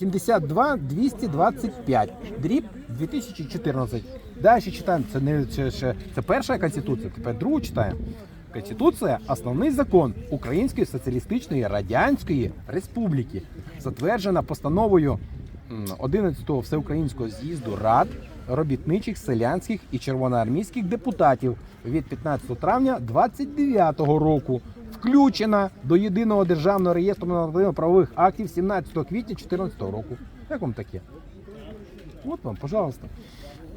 72 225, дріб 2014. Далі читаємо. Це не це, перша конституція, тепер другу читаємо. Конституція основний закон Української соціалістичної радянської республіки, затверджена постановою 11-го всеукраїнського з'їзду рад робітничих, селянських і червоноармійських депутатів від 15 травня 29-го року. Включена до єдиного державного реєстру нормативно-правових актів 17 квітня 2014 року. Як вам таке? От вам, пожалуйста.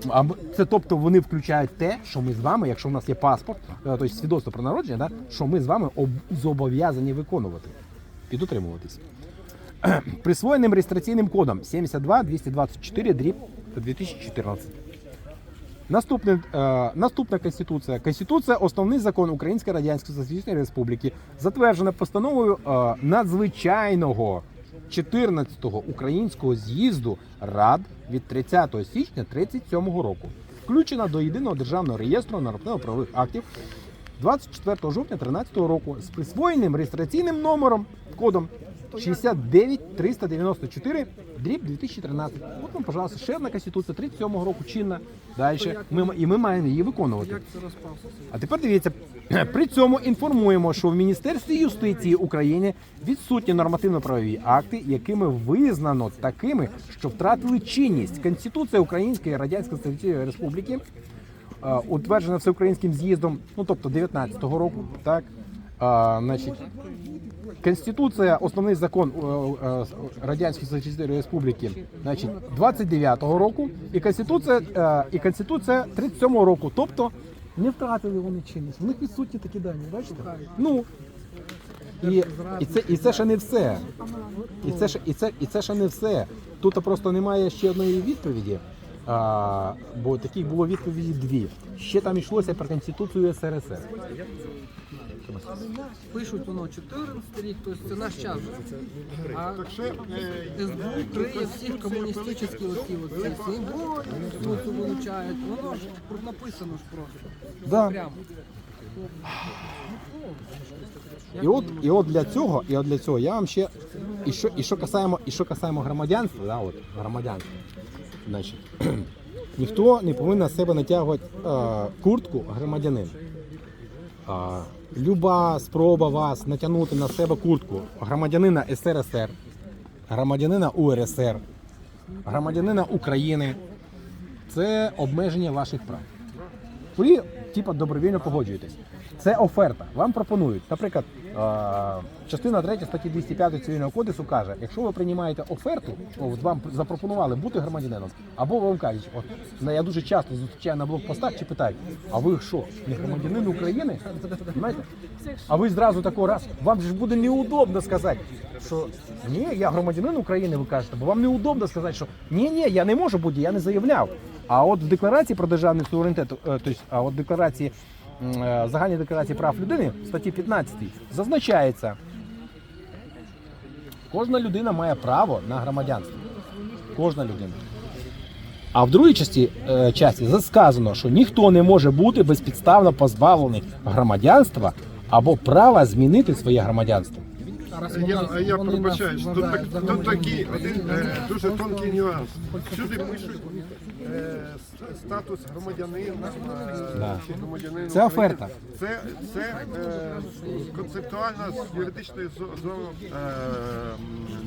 А це тобто вони включають те, що ми з вами, якщо в нас є паспорт, тобто свідоцтво про народження, що ми з вами зобов'язані виконувати, підутримуватись. Присвоєним реєстраційним кодом 72 224 дріб 2014. Наступне, е, наступна конституція. Конституція основний закон Української Радянської Соціалістичної Республіки, затверджена постановою е, надзвичайного 14-го українського з'їзду Рад від 30 січня 37-го року. Включена до єдиного державного реєстру нормативно-правових актів 24 жовтня 2013 року з присвоєним реєстраційним номером кодом 69394 дріб 2013. От вам, пожалуйста, ще одна конституція 37 року чинна. Далі. Ми, і ми маємо її виконувати. А тепер дивіться, при цьому інформуємо, що в Міністерстві юстиції України відсутні нормативно-правові акти, якими визнано такими, що втратили чинність. Конституція Української Радянської Соціалістичної Республіки, е, утверджена всеукраїнським з'їздом, ну тобто 19-го року, так. А, значить, Конституція, основний закон е, е, Радянської Соціалістичної Республіки, значить, 29-го року, і Конституція, е, і Конституція 37-го року. Тобто не втратили вони чинність. У них відсутні такі дані, бачите? Ну і, і, це, і це ще не все. І це, ще- і, це, і це ще не все. Тут просто немає ще одної відповіді. А, бо таких було відповіді дві. Ще там йшлося про Конституцію СРСР. Пишуть воно 14 рік, тобто це наш час. А СБУ криє всіх комуністичні оці оці символи, тут вилучають. Воно ж написано ж просто. Да. Прямо. І от, і от для цього, і от для цього я вам ще і що, і що касаємо, і що касаємо громадянства, да, от громадянства. Значить, ніхто не повинен на себе натягувати е, куртку громадянина. Люба спроба вас натягнути на себе куртку громадянина СРСР, громадянина УРСР, громадянина України це обмеження ваших прав. Ви, типа, добровільно погоджуєтесь. Це оферта. Вам пропонують. Наприклад, частина 3 статті 205 цивільного кодексу каже, якщо ви приймаєте оферту, от вам запропонували бути громадянином, або вам кажуть, от я дуже часто зустрічаю на блокпостах чи питають, а ви що, не громадянин України? Знаєте? А ви зразу такого раз, вам ж буде неудобно сказати, що ні, я громадянин України, ви кажете, бо вам неудобно сказати, що ні, ні, я не можу бути, я не заявляв. А от в декларації про державний суверенітет, е, тобто, а от в декларації е, загальній декларації прав людини в статті 15 зазначається, кожна людина має право на громадянство. Кожна людина. А в другій часті, е, часті сказано, що ніхто не може бути безпідставно позбавлений громадянства або права змінити своє громадянство. Я, а я пробачаюсь, тут, так, тут такий один е, дуже тонкий нюанс. Сюди пишуть е, статус громадянина е, Да. чи громадянина Це України. оферта. Це, це е, концептуально з юридичної зо- зо- е,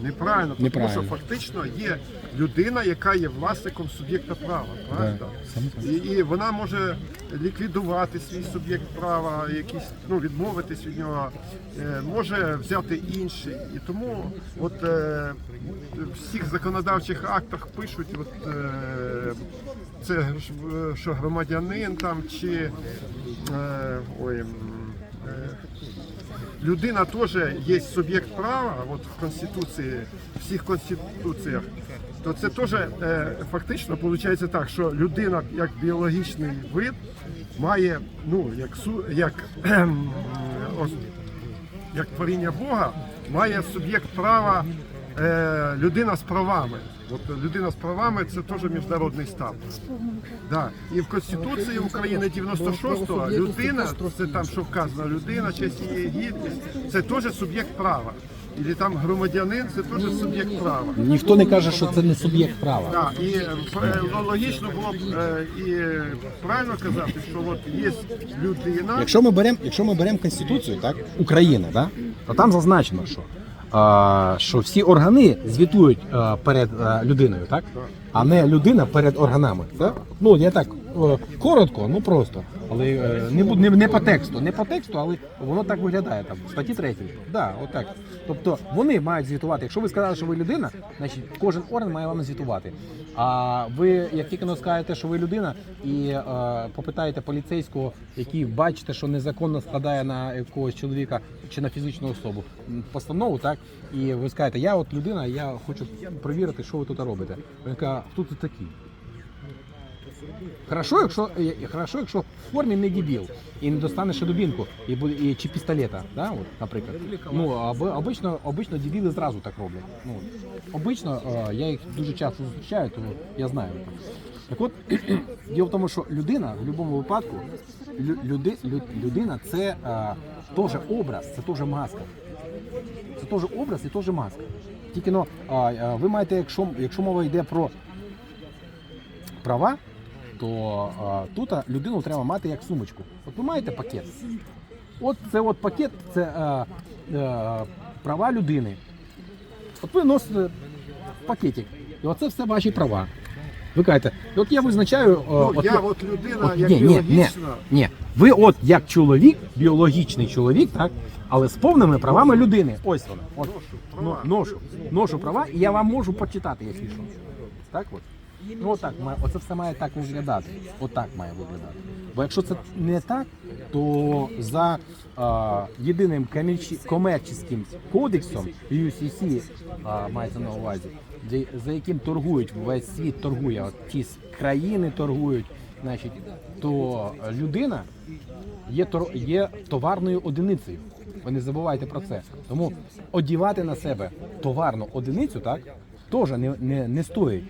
неправильно, тому Неправильно. що фактично є людина, яка є власником суб'єкта права. Правда? І, і вона може ліквідувати свій суб'єкт права, якийсь ну відмовитись від нього, е, може взяти інший. І тому от е, в всіх законодавчих актах пишуть, от е, це що громадянин там чи е, ой. е, Людина теж є суб'єкт права, от в Конституції, в всіх конституціях, то це теж е, фактично виходить так, що людина як біологічний вид має, ну, як, як, як творіння Бога, має суб'єкт права е, людина з правами. От людина з правами це теж міжнародний статус. Да. І в Конституції України 96-го людина, це там що вказано, людина, честь і гідність, це теж суб'єкт права. або там громадянин, це теж суб'єкт права. Ніхто не каже, що це не суб'єкт права. Так, і е, е, логічно було б е, і правильно казати, що от є людина, Якщо ми беремо, якщо ми беремо конституцію, так України, да, то там зазначено, що, що всі органи звітують перед людиною, так? А не людина перед органами. Так? Ну я так е, коротко, ну просто. Але е, не, бу- не, не по тексту, не по тексту, але воно так виглядає там. в Статті 3. Да, отак. Тобто вони мають звітувати. Якщо ви сказали, що ви людина, значить кожен орган має вам звітувати. А ви, як тільки но скажете, що ви людина, і е, попитаєте поліцейського, який бачите, що незаконно складає на якогось чоловіка чи на фізичну особу постанову, так і ви скажете, я от людина, я хочу перевірити, що ви тут робите. Він каже, хто тут такий? Хорошо, якщо е, хорошо, якщо в формі не дебіл і не достане ще дубінку і буде і чи пістолета, да, от, наприклад. Ну аби обично, обично дебіли зразу так роблять. Ну обично е, я їх дуже часто зустрічаю, тому я знаю. Так от діло в тому, що людина в будь-якому випадку люди, лю- людина це е, теж образ, це теж маска. Це теж образ і теж маска. Тільки а, а, ви маєте, якщо, якщо мова йде про права, то а, тут людину треба мати як сумочку. От ви маєте пакет. От це от пакет, це а, а, права людини. От ви носите пакетик. І оце все ваші права. Ви кажете, от я визначаю. а, ну, от я от людина, От, як ні, ні, ні, ні. Ви от як чоловік, біологічний чоловік, так? Але з повними правами людини. Ось вона. От, ну, ношу, ношу права, і я вам можу почитати, якщо що. Так от. Ну отак, має- оце все має так виглядати. Отак має виглядати. Бо якщо це не так, то за а, єдиним комерційним кодексом UCC а, мається на увазі, за яким торгують весь світ торгує, от ті країни торгують, значить, то людина є, є товарною одиницею. Ви не забувайте про це. Тому одівати на себе товарну одиницю, так, теж не, не, не стоїть.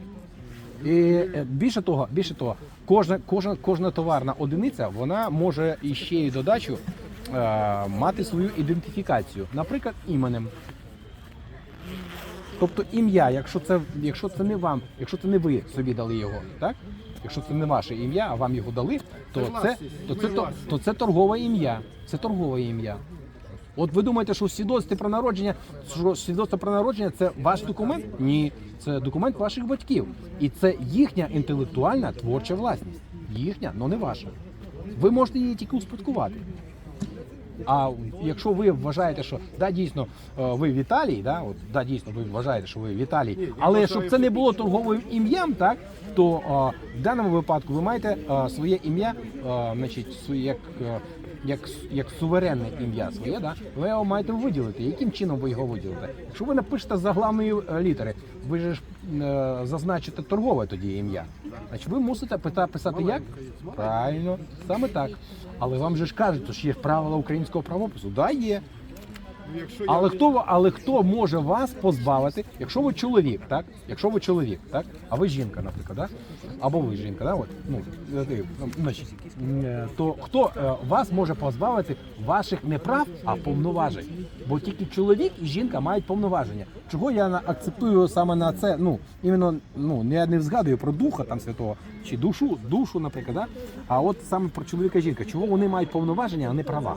І е, більше того, більше того, кожна, кожна, кожна товарна одиниця вона може і ще й додачу е, мати свою ідентифікацію, наприклад, іменем. Тобто ім'я, якщо це, якщо це не вам, якщо це не ви собі дали його, так? Якщо це не ваше ім'я, а вам його дали, то Це це, то це, то, то це торгове ім'я. Це торгове ім'я. От ви думаєте, що в свідоцтві про народження, що свідоцтво про народження це ваш документ? Ні, це документ ваших батьків. І це їхня інтелектуальна творча власність. Їхня, але не ваша. Ви можете її тільки успадкувати. А якщо ви вважаєте, що да, дійсно е, ви в Італії, да, от, да, дійсно ви вважаєте, що ви в Італії, але щоб це не було торговим ім'ям, так то е, в даному випадку ви маєте е, своє ім'я, е, значить, своє як, як, як суверенне ім'я своє, да, ви його маєте виділити. Яким чином ви його виділите? Якщо ви напишете за главної е, літери, ви ж е, зазначите торгове тоді ім'я. Значить, ви мусите писати як? Правильно, саме так. Але вам же ж кажуть, що є правила українського правопису. Да, є. Ну, Але хто, але хто може вас позбавити, якщо ви чоловік, так? Якщо ви чоловік, так? А ви жінка, наприклад, так? Або ви жінка, да? От, ну, значить, е, то хто е, вас може позбавити ваших не прав, а повноважень? Бо тільки чоловік і жінка мають повноваження. Чого я акцентую саме на це? Ну, іменно, ну, я не згадую про духа там святого, чи душу, душу, наприклад, да? а от саме про чоловіка і жінка. Чого вони мають повноваження, а не права?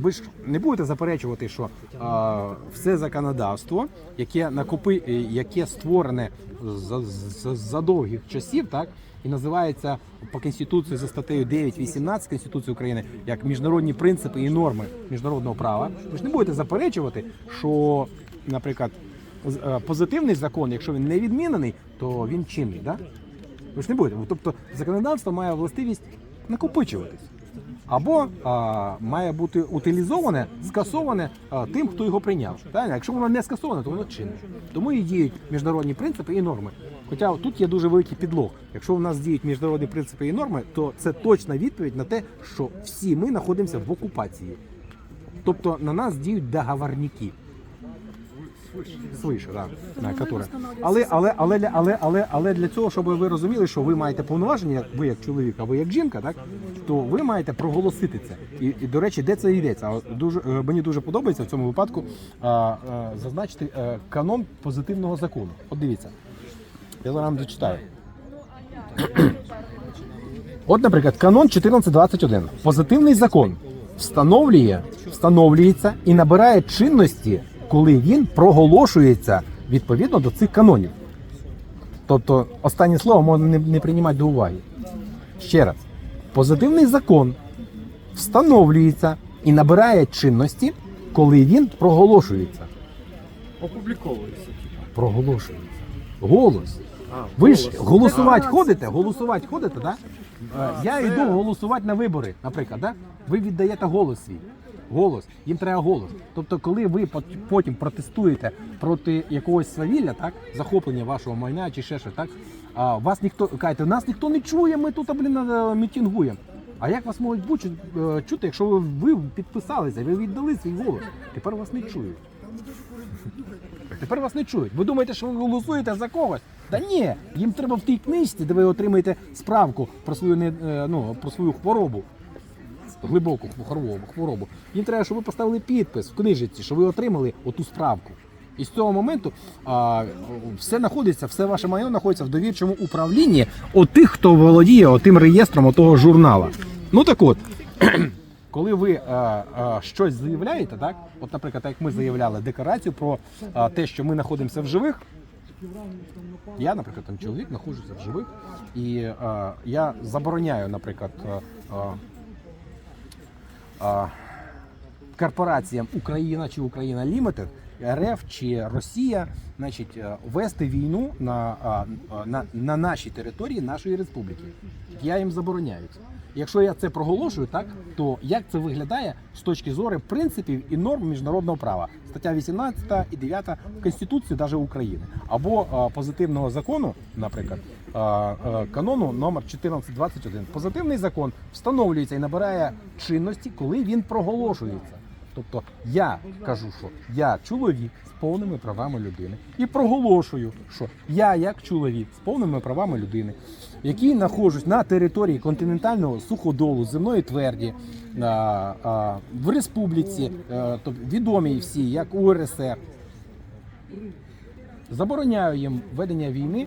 Ви ж не будете заперечувати, що все законодавство, яке накопи, е, яке створене за, за, за довгих часів, так і називається по конституції за статтею 9.18 Конституції України як міжнародні принципи і норми міжнародного права. Ви ж не будете заперечувати, що, наприклад, е, позитивний закон, якщо він не відмінений, то він чинний. Да? Ви ж не будете. Тобто законодавство має властивість накопичуватись. Або а, має бути утилізоване, скасоване а, тим, хто його прийняв. Правильно? Якщо воно не скасоване, то воно чинне. Тому і діють міжнародні принципи і норми. Хоча тут є дуже великий підлог. Якщо в нас діють міжнародні принципи і норми, то це точна відповідь на те, що всі ми знаходимося в окупації. Тобто на нас діють договорники. Свише, да, да, которые. Але, але, але, але, але, але для цього, щоб ви розуміли, що ви маєте повноваження, як ви як чоловік, а ви як жінка, так? то ви маєте проголосити це. І, і до речі, де це йдеться? Дуже е, мені дуже подобається в цьому випадку а, а, зазначити е, канон позитивного закону. От дивіться, я зараз вам зачитаю. От, наприклад, канон 1421. Позитивний закон встановлює, встановлюється і набирає чинності, коли він проголошується відповідно до цих канонів. Тобто, останнє слово можна не, не приймати до уваги. Ще раз, позитивний закон встановлюється і набирає чинності, коли він проголошується. Опубліковується. Проголошується. Голос. А, Ви ж голосувати ходите, голосувати ходите, да? Я йду голосувати на вибори, наприклад, да? ви віддаєте голос свій. Голос, їм треба голос. Тобто, коли ви потім протестуєте проти якогось свавілля, так, захоплення вашого майна чи ще щось, так, а вас ніхто кажете, нас ніхто не чує, ми тут блін, е, мітингуємо. А як вас можуть бути, е, чути, якщо ви, ви підписалися, ви віддали свій голос? Тепер вас не чують. Тепер вас не чують. Ви думаєте, що ви голосуєте за когось? Та ні, їм треба в тій книжці, де ви отримаєте справку про свою не е, ну, про свою хворобу. Глибоку хворобу, хворобу. Їм треба, щоб ви поставили підпис в книжці, що ви отримали оту справку. І з цього моменту а, все знаходиться, все ваше майно знаходиться в довірчому управлінні от тих, хто володіє отим реєстром отого журнала. Ну так от, коли ви а, а, щось заявляєте, так, от, наприклад, як ми заявляли декларацію про а, те, що ми знаходимося в живих. Я, наприклад, там чоловік знаходжуся в живих, і е, я забороняю, наприклад, е, корпораціям Україна чи Україна Лімітед, РФ чи Росія, значить, е, вести війну на, на, на нашій території нашої республіки. Я їм забороняю. Якщо я це проголошую, так то як це виглядає з точки зору принципів і норм міжнародного права? Стаття 18 і 9 Конституції навіть України або позитивного закону, наприклад, канону номер 1421. Позитивний закон встановлюється і набирає чинності, коли він проголошується. Тобто я кажу, що я чоловік з повними правами людини і проголошую, що я як чоловік з повними правами людини, який знаходжусь на території континентального суходолу земної тверді а, а, в республіці, е, тобто відомі всі, як УРСР, забороняю їм ведення війни е,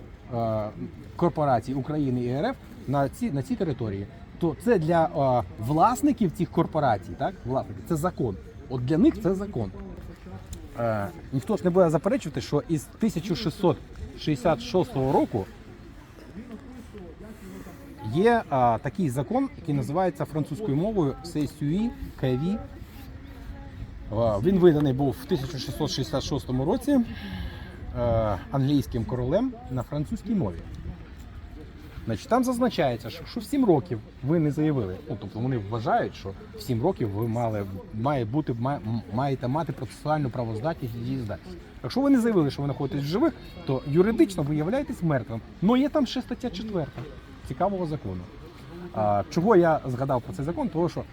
корпорацій України і РФ на ці на цій території. То це для е, власників цих корпорацій, так власників, це закон. От для них це закон. Е, ніхто ж не буде заперечувати, що із 1666 року є а, такий закон, який називається французькою мовою Сесюї Каві. Він виданий був в 1666 році е, англійським королем на французькій мові. Значить, там зазначається, що, що в 7 років ви не заявили. Ну, тобто вони вважають, що в 7 років ви мали, має бути, має- маєте мати процесуальну правоздатність і дієздатність. Якщо ви не заявили, що ви знаходитесь в живих, то юридично ви являєтесь мертвим. Ну є там ще стаття 4 цікавого закону. А, чого я згадав про цей закон? Тому що е,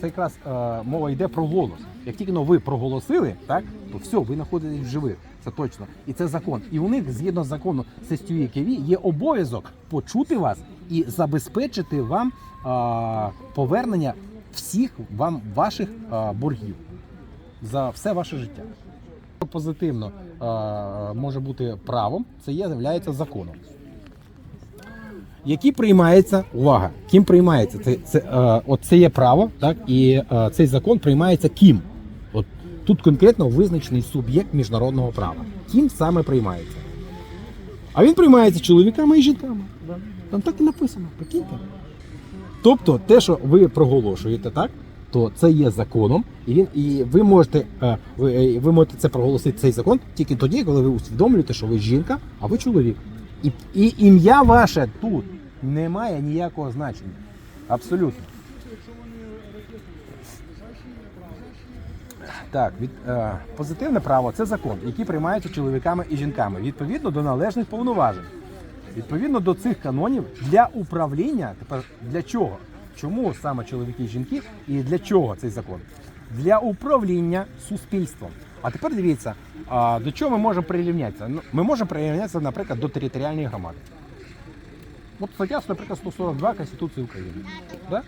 це якраз е, мова йде про голос. Як тільки ну, ви проголосили, так то все, ви знаходитесь в живих. Це точно. І це закон. І у них, згідно з закону Сестюї Кеві, є обов'язок почути вас і забезпечити вам а, повернення всіх вам ваших а, боргів за все ваше життя. Позитивно а, може бути правом, це є являється законом. Які приймається увага, ким приймається це, це, е, от це є право, так і е, цей закон приймається ким? От тут конкретно визначений суб'єкт міжнародного права. Ким саме приймається? А він приймається чоловіками і жінками. Там так і написано, прикиньте. Тобто, те, що ви проголошуєте, так? То це є законом, і він і ви можете е, ви, е, ви можете це проголосити цей закон тільки тоді, коли ви усвідомлюєте, що ви жінка, а ви чоловік. І, і ім'я ваше тут не має ніякого значення. Абсолютно. Так, від, е, позитивне право це закон, який приймається чоловіками і жінками відповідно до належних повноважень. Відповідно до цих канонів для управління, тепер для чого? Чому саме чоловіки і жінки і для чого цей закон? Для управління суспільством. А тепер дивіться, а, до чого ми можемо прирівнятися? Ну, ми можемо прирівнятися, наприклад, до територіальної громади. От стаття, наприклад, 142 Конституції України. Да?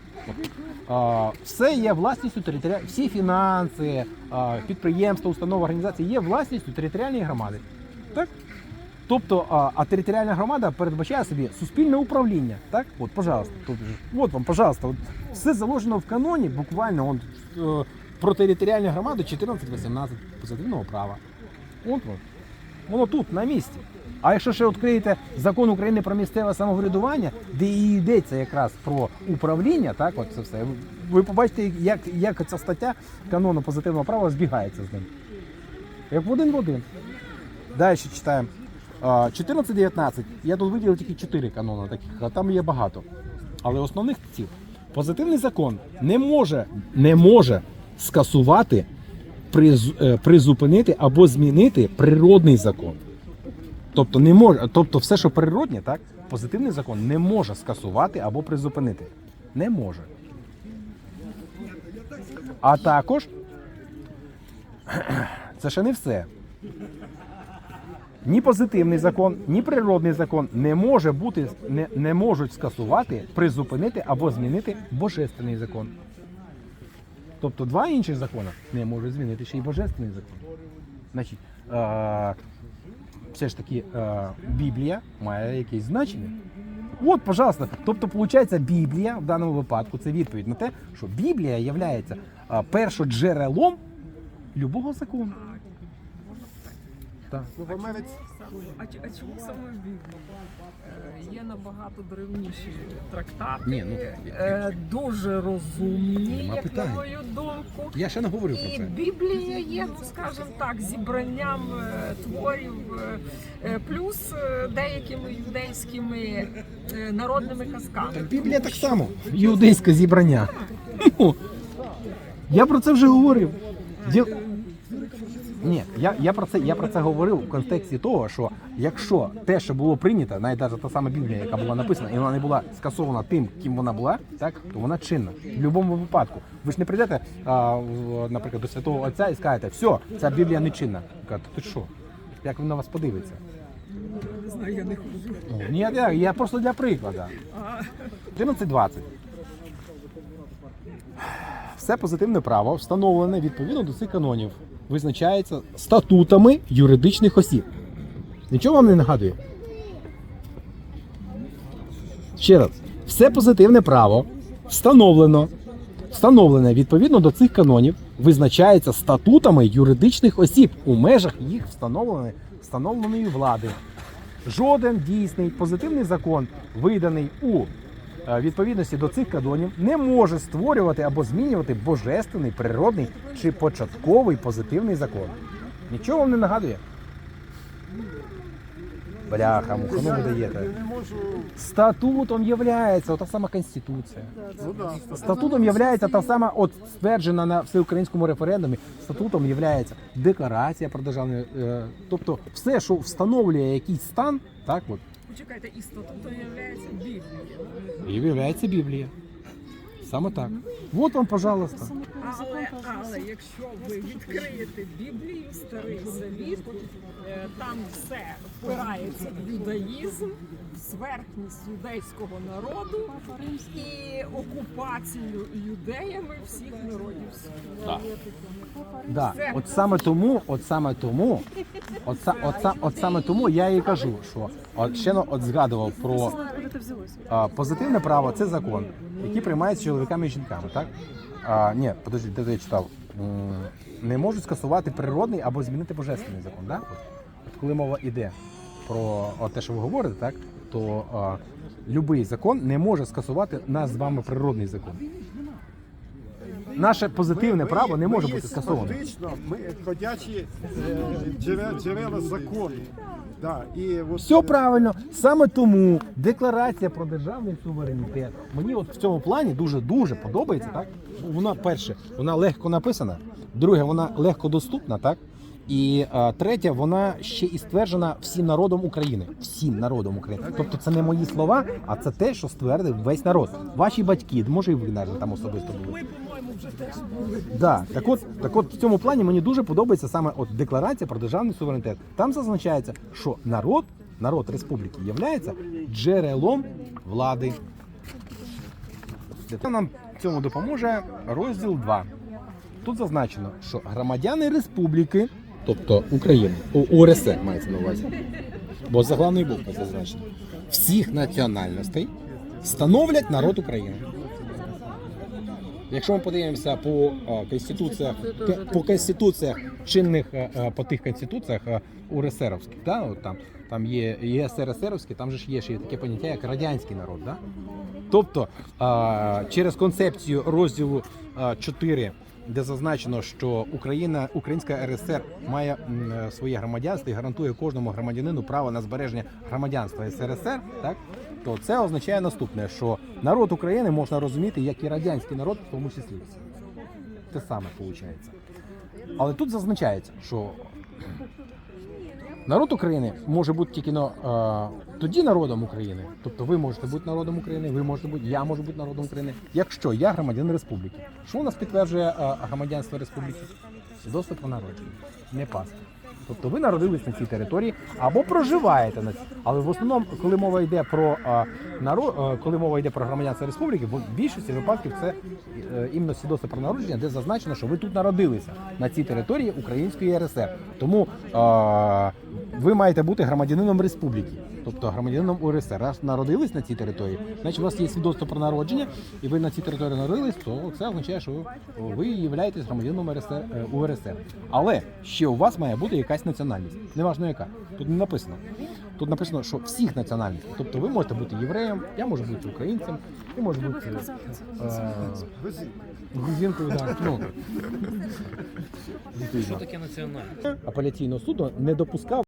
Все є власністю територіальної, всі фінанси, підприємства, установи, організації є власністю територіальної громади. Так? Тобто, а, а територіальна громада передбачає собі суспільне управління. Так? От, пожалуйста. Тут, от вам, пожалуйста. От, все заложено в каноні, буквально он, е, про територіальну громаду 14-18 позитивного права. От воно. Воно тут, на місці. А якщо ще відкриєте закон України про місцеве самоврядування, де і йдеться якраз про управління, так, от це все, ви- побачите, як, як ця стаття канону позитивного права збігається з ним. Як в один в один. Далі читаємо. 14-19. Я тут виділив тільки 4 канони таких, а там є багато. Але основних цих. Позитивний закон не може, не може скасувати, приз- е, призупинити або змінити природний закон. Тобто, не може, тобто все, що природне, так, позитивний закон не може скасувати або призупинити. Не може. А також це ще не все. Ні позитивний закон, ні природний закон не може бути, не, не можуть скасувати, призупинити або змінити божественний закон. Тобто два інших закони не можуть змінити ще й божественний закон. Значить, все ж таки е, Біблія має якесь значення. От, пожалуйста. Тобто, виходить, Біблія в даному випадку це відповідь на те, що Біблія є першоджерелом любого закону. Так. Ну, в Америці А, ч- а чому саме Біблія? Е, Є набагато древніші трактати, Ні, ну, е, дуже розумні, Нема як питань. на мою думку. Я ще не говорив І Біблія є, ну скажімо так, зібранням е, творів, е, е, плюс е, деякими юдейськими е, народними казками. Так Біблія так само. Іудейське зібрання. Ну, Я про це вже говорив. Ні, я, я, про це, я про це говорив в контексті того, що якщо те, що було прийнято, навіть навіть та сама Біблія, яка була написана, і вона не була скасована тим, ким вона була, так то вона чинна в будь-якому випадку. Ви ж не прийдете, а, наприклад, до святого Отця і скажете, все, ця Біблія не чинна. Кажете, ти що? Як він на вас подивиться? Не знаю, я не ходжу. Ні, я, я просто для прикладу. 14.20. Все позитивне право встановлене відповідно до цих канонів. Визначається статутами юридичних осіб. Нічого вам не нагадує? Ще раз. Все позитивне право встановлено, встановлене відповідно до цих канонів, визначається статутами юридичних осіб у межах їх встановленої, встановленої влади. Жоден дійсний позитивний закон, виданий у відповідності до цих канонів, не може створювати або змінювати божественний, природний чи початковий позитивний закон. Нічого вам не нагадує? Бляха, муха, ну ви даєте. Статутом являється та сама конституція. Статутом являється та сама, от стверджена на всеукраїнському референдумі. Статутом являється декларація про державне, е, тобто все, що встановлює якийсь стан, так от Почекайте, і то є Біблія. і виявляється Біблія. Саме так. От вам, пожалуйста. Але, але якщо ви відкриєте Біблію, старий завіт, е, там все впирається в юдаїзм, в зверхність юдейського народу і окупацію юдеями всіх народів світу. Да. От саме тому, от саме тому, от, са- от, са- от саме тому я і кажу, що от ще ну, от згадував про а, позитивне право це закон, який приймається чоловіками і жінками, так? А, ні, подожди, де я читав. Не можуть скасувати природний або змінити божественний закон. Так? От, коли мова йде про те, що ви говорите, так, то а, будь-який закон не може скасувати наш з вами природний закон. Наше позитивне право не може Ми бути скасоване. Фактично, ми ходячі е, джерела закону. Да, і от, Все правильно. Саме тому декларація про державний суверенітет мені от в цьому плані дуже дуже подобається. Так вона перше, вона легко написана. Друге, вона легко доступна, так. І а, третє, вона ще і стверджена всім народом України. Всім народом України. Тобто це не мої слова, а це те, що ствердив весь народ. Ваші батьки, може і ви навіть там особисто були. Да, так от, так от в цьому плані мені дуже подобається саме от декларація про державний суверенітет. Там зазначається, що народ, народ республіки, є джерелом влади. Це нам цьому допоможе розділ 2. Тут зазначено, що громадяни республіки, тобто України, УРСР мається на увазі, бо заглавний був це зазначено, всіх національностей становлять народ України. Якщо ми подивимося по конституціях, по конституціях чинних по тих конституціях е, УРСРовських, да, от там, там є СРСРовські, там же ж є ще таке поняття, як радянський народ. Да? Тобто через концепцію розділу а, 4, де зазначено, що Україна, Українська РСР має е, своє громадянство і гарантує кожному громадянину право на збереження громадянства СРСР, так то це означає наступне, що народ України можна розуміти як і радянський народ, в тому числі. Те саме виходить. Але тут зазначається, що народ України може бути тільки ну, тоді народом України. Тобто ви можете бути народом України, ви можете бути, я можу бути народом України, якщо я громадянин республіки. Що у нас підтверджує е, громадянство республіки? Свідоцтво про народження, не паспорт. Тобто ви народились на цій території або проживаєте на цій. Але в основному, коли мова йде про е, народ, е, коли мова йде про громадянство республіки, в більшості випадків це е, іменно свідоцтво про народження, де зазначено, що ви тут народилися на цій території Української РСР. Тому ви маєте бути громадянином республіки, тобто громадянином УРСР. Раз народились на цій території, значить у вас є свідоцтво про народження, і ви на цій території народились, то це означає, що ви, являєтесь громадянином РСР, е, УРСР. Але ще у вас має бути якась національність. Неважно яка. Тут не написано. Тут написано, що всіх національностей. Тобто ви можете бути євреєм, я можу бути українцем, ви можете бути е, грузинкою, да. ну, Що таке національність? апеляційного суду не допускав